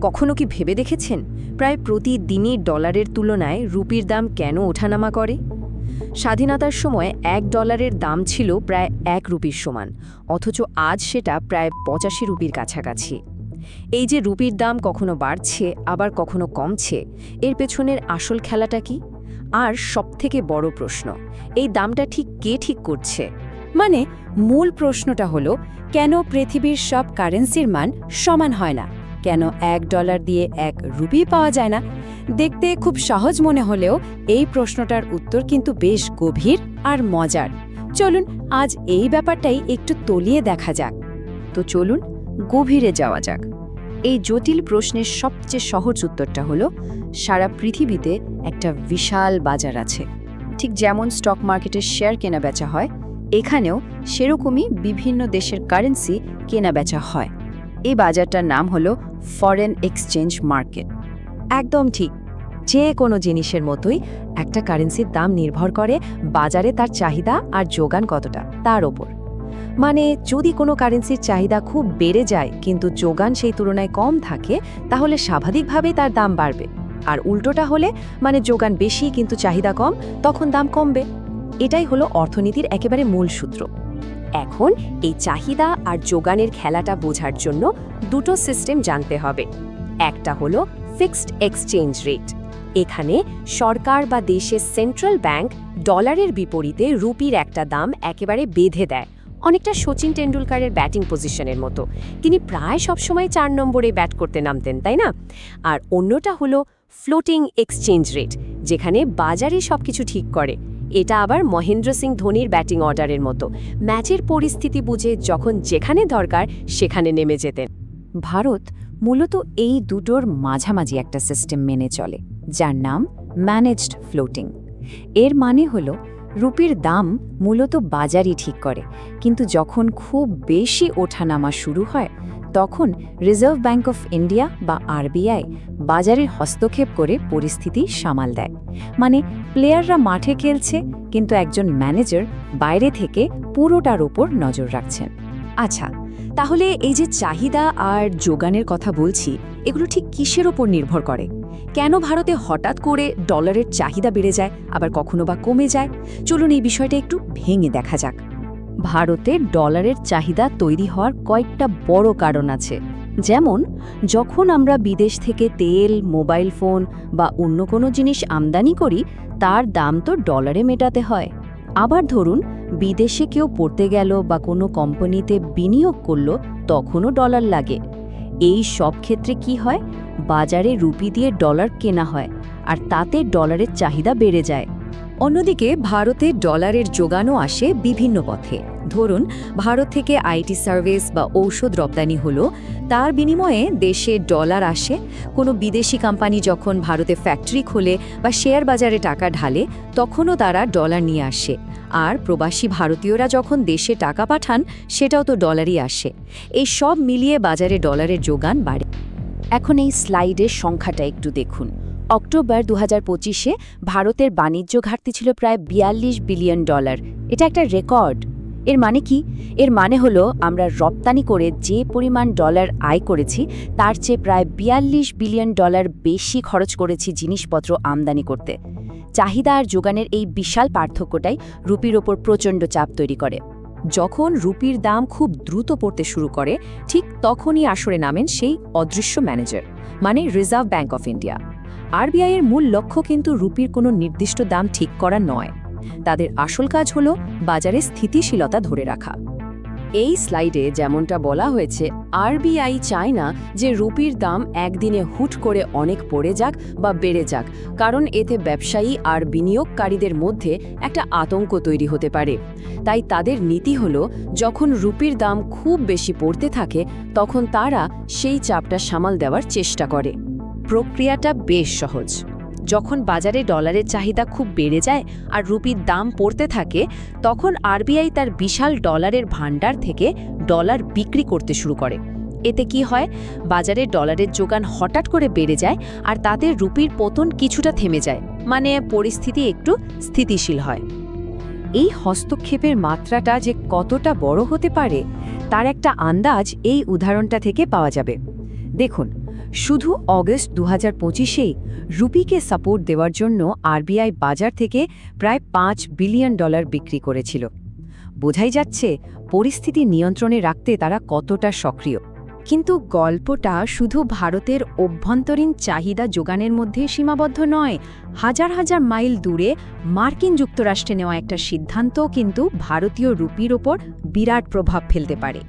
কখনো কি ভেবে দেখেছেন? প্রায় প্রতিদিনই ডলারের তুলনায় রুপির দাম কেন ওঠানামা করে? স্বাধীনতার সময় এক ডলারের দাম ছিল প্রায় এক রুপির সমান, অথচ আজ সেটা প্রায় পঁচাশি রুপির কাছাকাছি। এই যে রুপির দাম কখনো বাড়ছে, আবার কখনো কমছে, এর পেছনের আসল খেলাটা কি? আর সবথেকে বড় প্রশ্ন, এই দামটা ঠিক কে ঠিক করছে? মানে মূল প্রশ্নটা হলো, কেন পৃথিবীর সব কারেন্সির মান সমান হয় না? কেন এক ডলার দিয়ে এক রুপি পাওয়া যায় না? দেখতে খুব সহজ মনে হলেও এই প্রশ্নটার উত্তর কিন্তু বেশ গভীর আর মজার। চলুন আজ এই ব্যাপারটাই একটু তলিয়ে দেখা যাক। তো চলুন গভীরে যাওয়া যাক। এই জটিল প্রশ্নের সবচেয়ে সহজ উত্তরটা হলো, সারা পৃথিবীতে একটা বিশাল বাজার আছে। ঠিক যেমন স্টক মার্কেটের শেয়ার কেনা বেচা হয়, এখানেও সেরকমই বিভিন্ন দেশের কারেন্সি কেনা বেচা হয়। এই বাজারটার নাম হলো ফরেন এক্সচেঞ্জ মার্কেট একদম ঠিক, যে কোনো জিনিসের মতোই একটা কারেন্সির দাম নির্ভর করে বাজারে তার চাহিদা আর যোগান কতটা, তার ওপর। মানে যদি কোনো কারেন্সির চাহিদা খুব বেড়ে যায় কিন্তু যোগান সেই তুলনায় কম থাকে, তাহলে স্বাভাবিকভাবেই তার দাম বাড়বে। আর উল্টোটা হলে মানে যোগান বেশি কিন্তু চাহিদা কম, তখন দাম কমবে। এটাই হলো অর্থনীতির একেবারে মূল সূত্র। এখন এই চাহিদা আর যোগানের খেলাটা বোঝার জন্য দুটো সিস্টেম জানতে হবে। একটা হলো ফিক্সড এক্সচেঞ্জ রেট। এখানে সরকার বা দেশের সেন্ট্রাল ব্যাংক ডলারের বিপরীতে রুপির একটা দাম একেবারে বেঁধে দেয়, অনেকটা সচিন টেন্ডুলকারের ব্যাটিং পজিশনের মতো। তিনি প্রায় সবসময় চার নম্বরে ব্যাট করতে নামতেন, তাই না? আর অন্যটা হলো ফ্লোটিং এক্সচেঞ্জ রেট, যেখানে বাজারে সবকিছু ঠিক করে। এটা আবার মহেন্দ্র সিং ধোনির ব্যাটিং অর্ডারের মতো। ম্যাচের পরিস্থিতি বুঝে যখন যেখানে দরকার, সেখানে নেমে যেতেন। ভারত মূলত এই দুটোর মাঝামাঝি একটা সিস্টেম মেনে চলে, যার নাম ম্যানেজড ফ্লোটিং এর মানে হল, রুপির দাম মূলত বাজারই ঠিক করে, কিন্তু যখন খুব বেশি ওঠানামা শুরু হয় তখন রিজার্ভ ব্যাঙ্ক অফ ইন্ডিয়া বা আরবিআই বাজারের হস্তক্ষেপ করে পরিস্থিতি সামাল দেয়। মানে প্লেয়াররা মাঠে খেলছে, কিন্তু একজন ম্যানেজার বাইরে থেকে পুরোটার ওপর নজর রাখছেন। আচ্ছা তাহলে এই যে চাহিদা আর যোগানের কথা বলছি, এগুলো ঠিক কিসের ওপর নির্ভর করে? কেন ভারতে হঠাৎ করে ডলারের চাহিদা বেড়ে যায়, আবার কখনো বা কমে যায়? চলুন এই বিষয়টা একটু ভেঙে দেখা যাক। ভারতে ডলারের চাহিদা তৈরি হওয়ার কয়েকটা বড় কারণ আছে। যেমন, যখন আমরা বিদেশ থেকে তেল, মোবাইল ফোন বা অন্য কোনো জিনিস আমদানি করি, তার দাম তো ডলারে মেটাতে হয়। আবার ধরুন, বিদেশে কেউ পড়তে গেল বা কোনো কোম্পানিতে বিনিয়োগ করল, তখনও ডলার লাগে। এই সব ক্ষেত্রে কি হয়? বাজারে রুপি দিয়ে ডলার কেনা হয়, আর তাতে ডলারের চাহিদা বেড়ে যায়। অন্যদিকে ভারতে ডলারের যোগানও আসে বিভিন্ন পথে। ধরুন, ভারত থেকে আইটি সার্ভিস বা ঔষধ রপ্তানি হলো, তার বিনিময়ে দেশে ডলার আসে। কোনো বিদেশি কোম্পানি যখন ভারতে ফ্যাক্টরি খোলে বা শেয়ার বাজারে টাকা ঢালে, তখনও তারা ডলার নিয়ে আসে। আর প্রবাসী ভারতীয়রা যখন দেশে টাকা পাঠান, সেটাও তো ডলারই আসে। এই সব মিলিয়ে বাজারে ডলারের যোগান বাড়ে। এখন এই স্লাইডের সংখ্যাটা একটু দেখুন। অক্টোবর দু পঁচিশে ভারতের বাণিজ্য ঘাটতি ছিল প্রায় বিয়াল্লিশ বিলিয়ন ডলার। এটা একটা রেকর্ড। এর মানে কি? এর মানে হলো আমরা রপ্তানি করে যে পরিমাণ ডলার আয় করেছি, তার চেয়ে প্রায় বিয়াল্লিশ বিলিয়ন ডলার বেশি খরচ করেছি জিনিসপত্র আমদানি করতে। চাহিদা আর যোগানের এই বিশাল পার্থক্যটাই রুপির ওপর প্রচণ্ড চাপ তৈরি করে। যখন রুপির দাম খুব দ্রুত পড়তে শুরু করে, ঠিক তখনই আসরে নামেন সেই অদৃশ্য ম্যানেজার মানে Reserve Bank of India RBI এর মূল লক্ষ্য কিন্তু রুপির কোনো নির্দিষ্ট দাম ঠিক করা নয়। তাদের আসল কাজ হল বাজারে স্থিতিশীলতা ধরে রাখা। এই স্লাইডে যেমনটা বলা হয়েছে, আরবিআই চায় না যে রুপির দাম একদিনে হুট করে অনেক পড়ে যাক বা বেড়ে যাক, কারণ এতে ব্যবসায়ী আর বিনিয়োগকারীদের মধ্যে একটা আতঙ্ক তৈরি হতে পারে। তাই তাদের নীতি হল, যখন রুপির দাম খুব বেশি পড়তে থাকে, তখন তারা সেই চাপটা সামাল দেওয়ার চেষ্টা করে। প্রক্রিয়াটা বেশ সহজ। যখন বাজারে ডলারের চাহিদা খুব বেড়ে যায় আর রুপির দাম পড়তে থাকে, তখন আরবিআই তার বিশাল ডলারের ভাণ্ডার থেকে ডলার বিক্রি করতে শুরু করে। এতে কি হয়, বাজারে ডলারের যোগান হঠাৎ করে বেড়ে যায় আর তাতে রুপির পতন কিছুটা থেমে যায় মানে পরিস্থিতি একটু স্থিতিশীল হয়। এই হস্তক্ষেপের মাত্রাটা যে কতটা বড় হতে পারে, তার একটা আন্দাজ এই উদাহরণটা থেকে পাওয়া যাবে। দেখুন শুধু অগস্ট দু হাজার পঁচিশেই রুপিকে সাপোর্ট দেওয়ার জন্য আরবিআই বাজার থেকে প্রায় পাঁচ বিলিয়ন ডলার বিক্রি করেছিল। বোঝাই যাচ্ছে, পরিস্থিতি নিয়ন্ত্রণে রাখতে তারা কতটা সক্রিয়। কিন্তু গল্পটা শুধু ভারতের অভ্যন্তরীণ চাহিদা যোগানের মধ্যে সীমাবদ্ধ নয়, হাজার হাজার মাইল দূরে মার্কিন যুক্তরাষ্ট্রে নেওয়া একটা সিদ্ধান্ত কিন্তু ভারতীয় রুপির ওপর বিরাট প্রভাব ফেলতে পারে।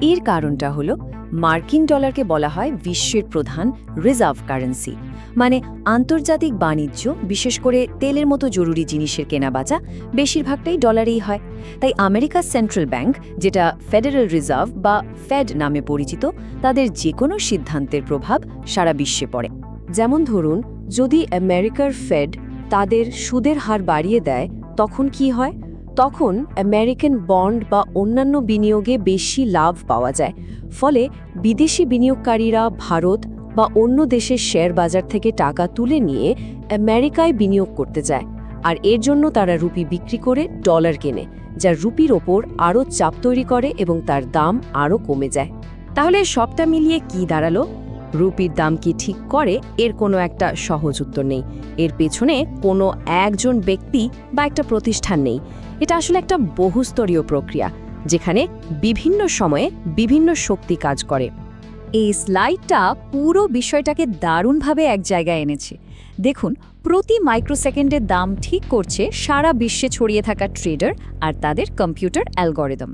এর কারণটা হলো মার্কিন ডলারকে বলা হয় বিশ্বের প্রধান রিজার্ভ কারেন্সি মানে আন্তর্জাতিক বাণিজ্য, বিশেষ করে তেলের মতো জরুরি জিনিসের কেনাবেচা বেশিরভাগটাই ডলারেই হয়। তাই আমেরিকার সেন্ট্রাল ব্যাংক, যেটা ফেডারেল রিজার্ভ বা ফেড নামে পরিচিত, তাদের যে কোনো সিদ্ধান্তের প্রভাব সারা বিশ্বে পড়ে। যেমন ধরুন, যদি আমেরিকার ফেড তাদের সুদের হার বাড়িয়ে দেয়, তখন কি হয়? তখন আমেরিকান বন্ড বা অন্যান্য বিনিয়োগে বেশি লাভ পাওয়া যায়। ফলে বিদেশি বিনিয়োগকারীরা ভারত বা অন্য দেশের শেয়ার বাজার থেকে টাকা তুলে নিয়ে আমেরিকায় বিনিয়োগ করতে যায়। আর এর জন্য তারা রুপি বিক্রি করে ডলার কেনে, যা রুপির ওপর আরও চাপ তৈরি করে এবং তার দাম আরও কমে যায়। তাহলে সবটা মিলিয়ে কি দাঁড়াল? রুপির দাম কি ঠিক করে, এর কোনো একটা সহজ উত্তর নেই। এর পেছনে কোনো একজন ব্যক্তি বা একটা প্রতিষ্ঠান নেই। এটা আসলে একটা বহুস্তরীয় প্রক্রিয়া, যেখানে বিভিন্ন সময়ে বিভিন্ন শক্তি কাজ করে। এই স্লাইডটা পুরো বিষয়টাকে দারুণভাবে এক জায়গায় এনেছে। দেখুন, প্রতি মাইক্রোসেকেন্ডের দাম ঠিক করছে সারা বিশ্বে ছড়িয়ে থাকা ট্রেডার আর তাদের কম্পিউটার অ্যালগরিদম।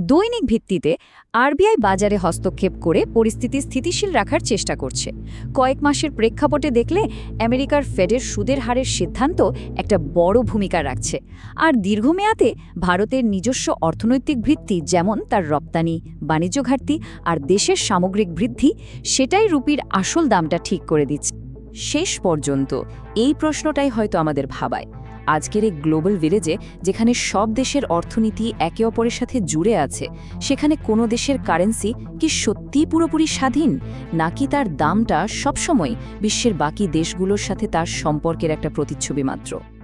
দৈনিক ভিত্তিতে আরবিআই বাজারে হস্তক্ষেপ করে পরিস্থিতি স্থিতিশীল রাখার চেষ্টা করছে। কয়েক মাসের প্রেক্ষাপটে দেখলে আমেরিকার ফেডের সুদের হারের সিদ্ধান্ত একটা বড় ভূমিকা রাখছে। আর দীর্ঘমেয়াদে ভারতের নিজস্ব অর্থনৈতিক ভিত্তি যেমন তার রপ্তানি, বাণিজ্য ঘাটতি আর দেশের সামগ্রিক বৃদ্ধি, সেটাই রুপির আসল দামটা ঠিক করে দিচ্ছে। শেষ পর্যন্ত এই প্রশ্নটাই হয়তো আমাদের ভাবায়। আজকের এই গ্লোবাল ভিলেজে, যেখানে সব দেশের অর্থনীতি একে অপরের সাথে জুড়ে আছে, সেখানে কোনো দেশের কারেন্সি কি সত্যিই পুরোপুরি স্বাধীন? নাকি তার দামটা সবসময় বিশ্বের বাকি দেশগুলোর সাথে তার সম্পর্কের একটা প্রতিচ্ছবি মাত্র?